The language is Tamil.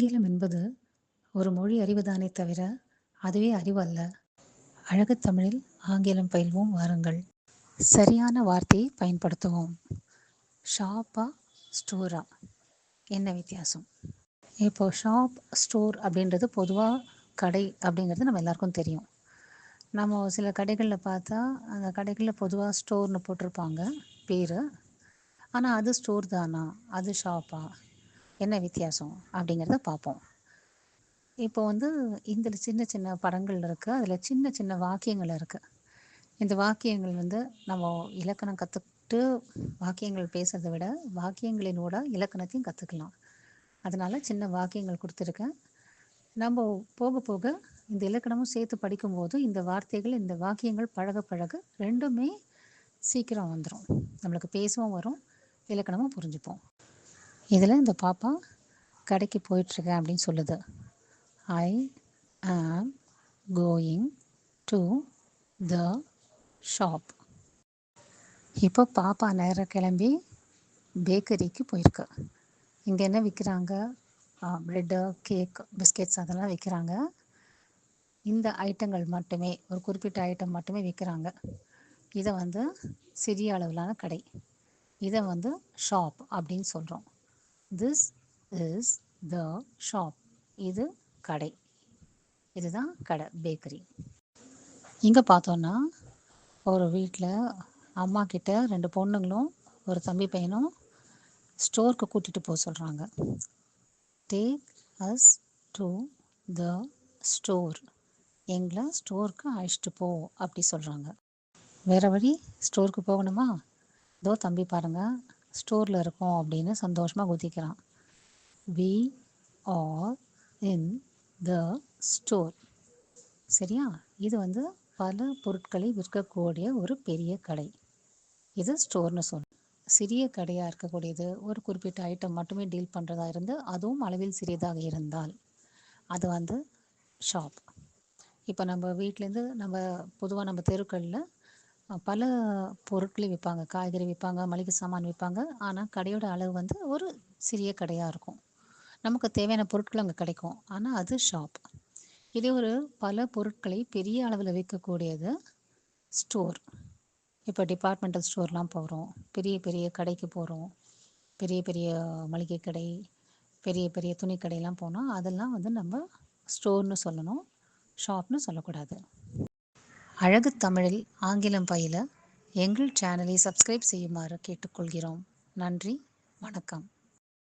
ஆங்கிலம் என்பது ஒரு மொழி அறிவுதானே தவிர அதுவே அறிவல்ல. அழகு தமிழில் ஆங்கிலம் பயில்வோம் வாருங்கள். சரியான வார்த்தையை பயன்படுத்துவோம். ஷாப்பா ஸ்டோரா என்ன வித்தியாசம்? இப்போ ஷாப் ஸ்டோர் அப்படின்றது பொதுவாக கடை அப்படிங்கிறது நம்ம எல்லாருக்கும் தெரியும். நம்ம சில கடைகளில் பார்த்தா அந்த கடைகளில் பொதுவாக ஸ்டோர்னு போட்டிருப்பாங்க பேர். ஆனால் அது ஸ்டோர் தானா? அது ஷாப்பா? என்ன வித்தியாசம் அப்படிங்கிறத பார்ப்போம். இப்போ வந்து இந்த சின்ன சின்ன படங்கள் இருக்குது அதில் சின்ன சின்ன வாக்கியங்கள் இருக்குது இந்த வாக்கியங்கள் வந்து நம்ம இலக்கணம் கற்றுக்கிட்டு வாக்கியங்கள் பேசுகிறத விட வாக்கியங்களினோட இலக்கணத்தையும் கற்றுக்கலாம் அதனால் சின்ன வாக்கியங்கள் கொடுத்துருக்கேன். நம்ம போக போக இந்த இலக்கணமும் சேர்த்து படிக்கும்போது இந்த வார்த்தைகள் இந்த வாக்கியங்கள் பழக பழக ரெண்டுமே சீக்கிரம் வந்துடும் நம்மளுக்கு பேசவும் வரும் இலக்கணமும் புரிஞ்சுப்போம். இதில் இந்த பாப்பா கடைக்கு போயிட்டுருக்கேன் அப்படின்னு சொல்லுது. ஐ am going to the shop இப்போ பாப்பா நேரம் கிளம்பி பேக்கரிக்கு போயிருக்கு. இங்கே என்ன விற்கிறாங்க ப்ரெட்டு கேக் பிஸ்கெட்ஸ் அதெல்லாம் விற்கிறாங்க இந்த ஐட்டங்கள் மட்டுமே ஒரு குறிப்பிட்ட ஐட்டம் மட்டுமே விற்கிறாங்க இதை வந்து சிறிய அளவிலான கடை. இதை வந்து ஷாப் அப்படின்னு சொல்கிறோம் திஸ் இஸ் த ஷாப் இது கடை. இதுதான் கடை பேக்கரி இங்கே பார்த்தோன்னா ஒரு வீட்டில் அம்மா கிட்ட ரெண்டு பொண்ணுங்களும் ஒரு தம்பி பையனும் ஸ்டோருக்கு கூட்டிகிட்டு போக சொல்கிறாங்க take us to the store எங்களை ஸ்டோருக்கு அழைச்சிட்டு போ அப்படி சொல்கிறாங்க வேறு வழி ஸ்டோருக்கு போகணுமா? இதோ தம்பி பாருங்கள் ஸ்டோரில் இருக்கோம் அப்படின்னு சந்தோஷமாக குதிக்கிறான் we are in the store சரியா? இது வந்து பல பொருட்களை விற்கக்கூடிய ஒரு பெரிய கடை. இது ஸ்டோர்னு சொல். சிறிய கடையாக இருக்கக்கூடியது ஒரு குறிப்பிட்ட ஐட்டம் மட்டுமே டீல் பண்ணுறதா இருந்து அதுவும் அளவில் சிறியதாக இருந்தால் அது வந்து ஷாப் இப்போ நம்ம வீட்டிலேருந்து நம்ம பொதுவாக நம்ம தெருக்களில் பல பொருட்களை விற்பாங்க காய்கறி விற்பாங்க மளிகை சாமான் விற்பாங்க ஆனால் கடையோட அளவு வந்து ஒரு சிறிய கடையாக இருக்கும். நமக்கு தேவையான பொருட்கள் அங்கே கிடைக்கும். ஆனால் அது ஷாப். இதே ஒரு பல பொருட்களை பெரிய அளவில் விற்கக்கூடியது ஸ்டோர். இப்போ டிபார்ட்மெண்டல் ஸ்டோர்லாம் போகிறோம் பெரிய பெரிய கடைக்கு போகிறோம் பெரிய பெரிய மளிகை கடை பெரிய பெரிய துணி கடையெல்லாம் போனால் அதெல்லாம் வந்து நம்ம ஸ்டோர்னு சொல்லணும். ஷாப்னு சொல்லக்கூடாது. அழகு தமிழில் ஆங்கிலம் பயில எங்கள் சேனலை சப்ஸ்கிரைப் செய்யுமாறு கேட்டுக்கொள்கிறோம். நன்றி வணக்கம்.